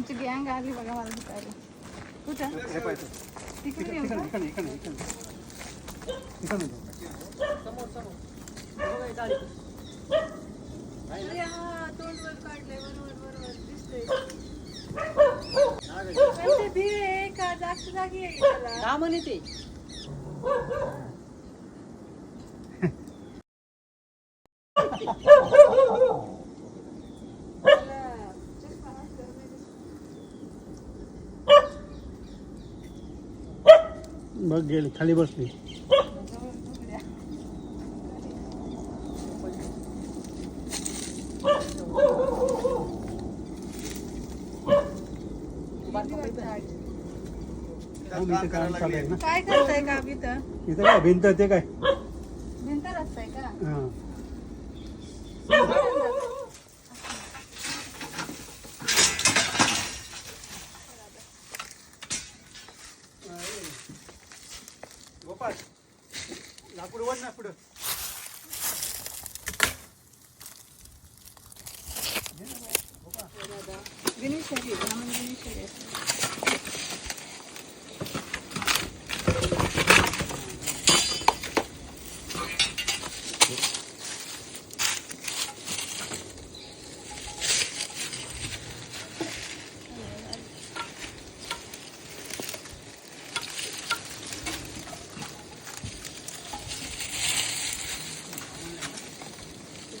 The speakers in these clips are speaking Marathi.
तुमची गँग आली बघा मला दुपारी. कुठं? हे तिकडे येऊ का? इकडे इकडे इकडे इकडे. अरे हा, तोंड वर काढलंय, बरोबर, बरोबर, दिसतंय. पण ते बी आहे का? जास्त जागी आहे त्याला का म्हणे ते त्याला चष्मा नसल्यावर नाही दिसत. बघ गेली खाली बसली. काय करताय का भिंत ते काय? भिंत रस्ताय का? arada. Güneş eriyor. Hemen güneş eriyor.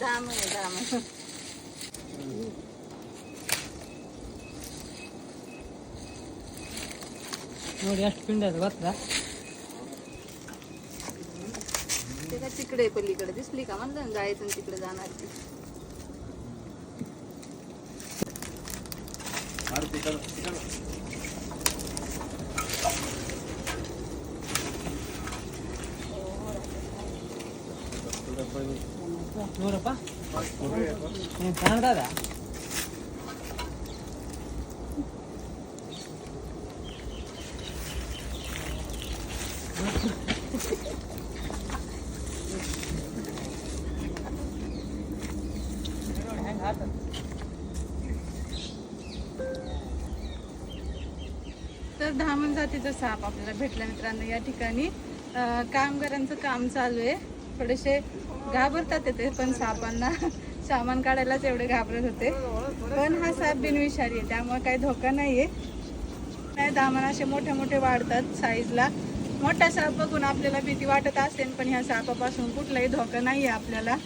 Dá, mãe, dá, mãe. ನೋಡಿ ಎಷ್ಟು ಪಿಂಡ ಅದು ಗೊತ್ತಾ ते का तिकडे पलीकडे दिसली का म्हणलं ना जायचं आणि तिकडे जाणार ती ನೋಡಪ್ಪ ನೀನು जातीचा साप आपल्याला भेटला मित्रांनो या ठिकाणी. कामगारांचं काम चालू आहे. थोडेसे घाबरतात ते पण सापांना सामान काढायलाच एवढे घाबरत होते. पण हा साप बिनविषारी आहे त्यामुळे काही धोका नाही नाही दामन असे मोठे मोठे वाढतात साईजला मोठा साप बघून आपल्याला भीती वाटत असेल पण ह्या सापापासून कुठलाही धोका नाही आहे आपल्याला.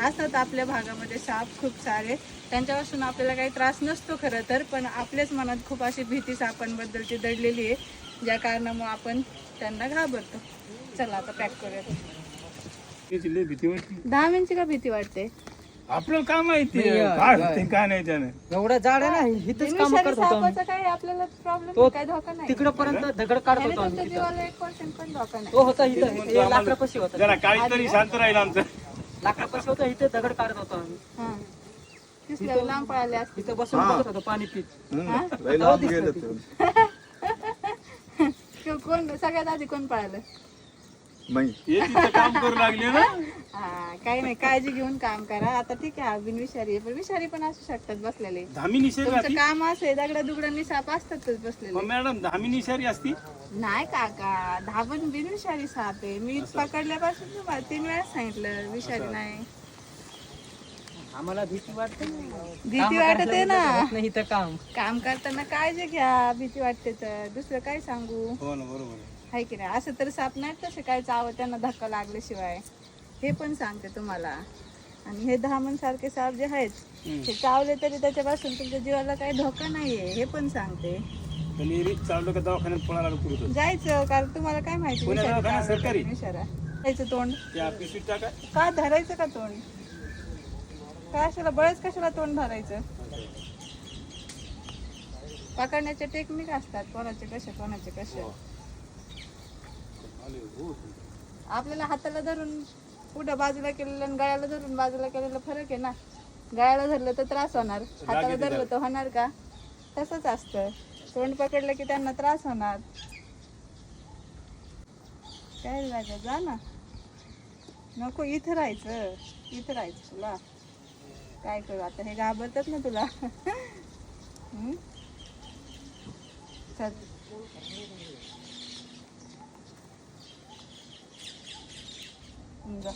असतात आपल्या भागामध्ये साप खूप सारे. त्यांच्यापासून आपल्याला काही त्रास नसतो खरं तर पण आपल्याच मनात खूप अशी भीती सापांबद्दलची दडलेली आहे ज्या कारणामुळे आपण त्यांना घाबरतो. चला आता पॅक करूया भीती दहा मिनिटची का भीती वाटते? आपल्याला काय माहिती काय काय नाही त्यानं? एवढं झाड आहे ना इथंच काम करत होतो काही आपल्याला प्रॉब्लेम तो काही धोका नाही. तिकडं पर्यंत दगड काढत होतो जीवाला एक पर्सेंट पण धोका नाही. तो होता इथं हे लाकडापाशी होता जरा काही तरी शांत राहील आमचं. लाकडापाशी होता इथं दगड काढत होतो आम्ही. हा. लांब पळाले असते. इथं बसून बघत होतो पाणी पीत. हा? तेव्हा दिसलं ते. किंवा कोण सगळ्यात आधी कोण पळालं? हे तिथं काम करू लागले ना? हा काही नाही काळजी घेऊन काम करा. आता ठीक आहे हा बिनविषारी आहे पण विषारी पण असू शकतात बसलेले. धामी निषेध तुमचं राहते काम असं दगडा दुगडांनी साप असतातच बसलेले. मग मॅडम धामी निशारी असती? नाही काका धाबन बिनविषारी साप आहे. मी पकडल्यापासून तुम्हाला तीन वेळा सांगितलं विषारी नाही. आम्हाला भीती वाटते भीती वाटते ना. नाही इथं काम. काम करताना काळजी घ्या भीती वाटते तर. दुसरं काय सांगू? हो ना बरोबर. आहे. की नाही? असं तर साप नाही तसे काय चावं त्यांना धक्का लागल्याशिवाय? हे पण सांगते तुम्हाला. आणि हे धामण सारखे साप जे आहेत ते चावले तरी त्याच्यापासून तुमच्या जीवाला काही धोका नाहीये हे पण सांगते. एरी चाललो का दवाखान्यात पळायला लागलो जायचं कारण तुम्हाला काय माहिती कोण्या दवाखान्यात? सरकारी? जायचं तोंड. त्या पिशवीत टाका. का धरायचं का तोंड? का अशाला बळच कशाला तोंड धरायचं? पकडण्याचे टेक्निक असतात कोणाचे कसे कोणाचे कसे. आपल्याला हाताला धरून पुढं बाजूला केलेलं आणि गळ्याला धरून बाजूला केलेलं फरक आहे ना? गळ्याला धरलं तर त्रास होणार. हाताला धरलं तर होणार का? तसंच असतं. तोंड पकडलं की त्यांना त्रास होणार. काय राजा जा ना. नको इथं राहायचं इथं राहायचं तुला. काय करू आता हे घाबरतात ना तुला. चल. जा.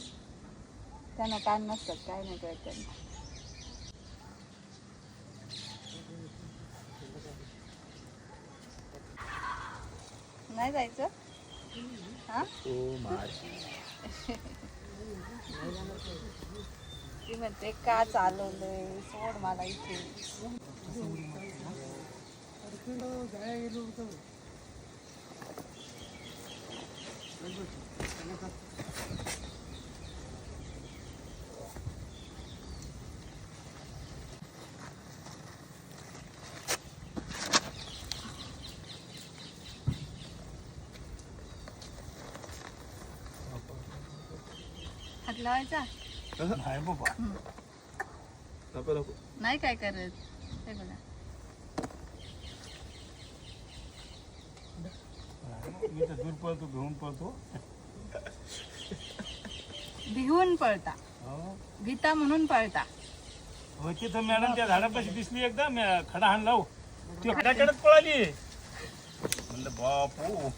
त्यांना कान नसतात काय नाही करत त्यांना. नाही जायचं? हा? ती म्हणते का चालवलंय? सोड मला इथे. हात लावायचा नाही बाबा. नाही काय करत. हे बघा. मी तर दूर पळतो घेऊन पळतो. भिवून पळता. हो. भीता म्हणून पळता. हो, तिथं मॅडम त्या झाडापाशी दिसली एकदा खडा हाण लावू ती खडाकडे पळाली. म्हणलं बापू.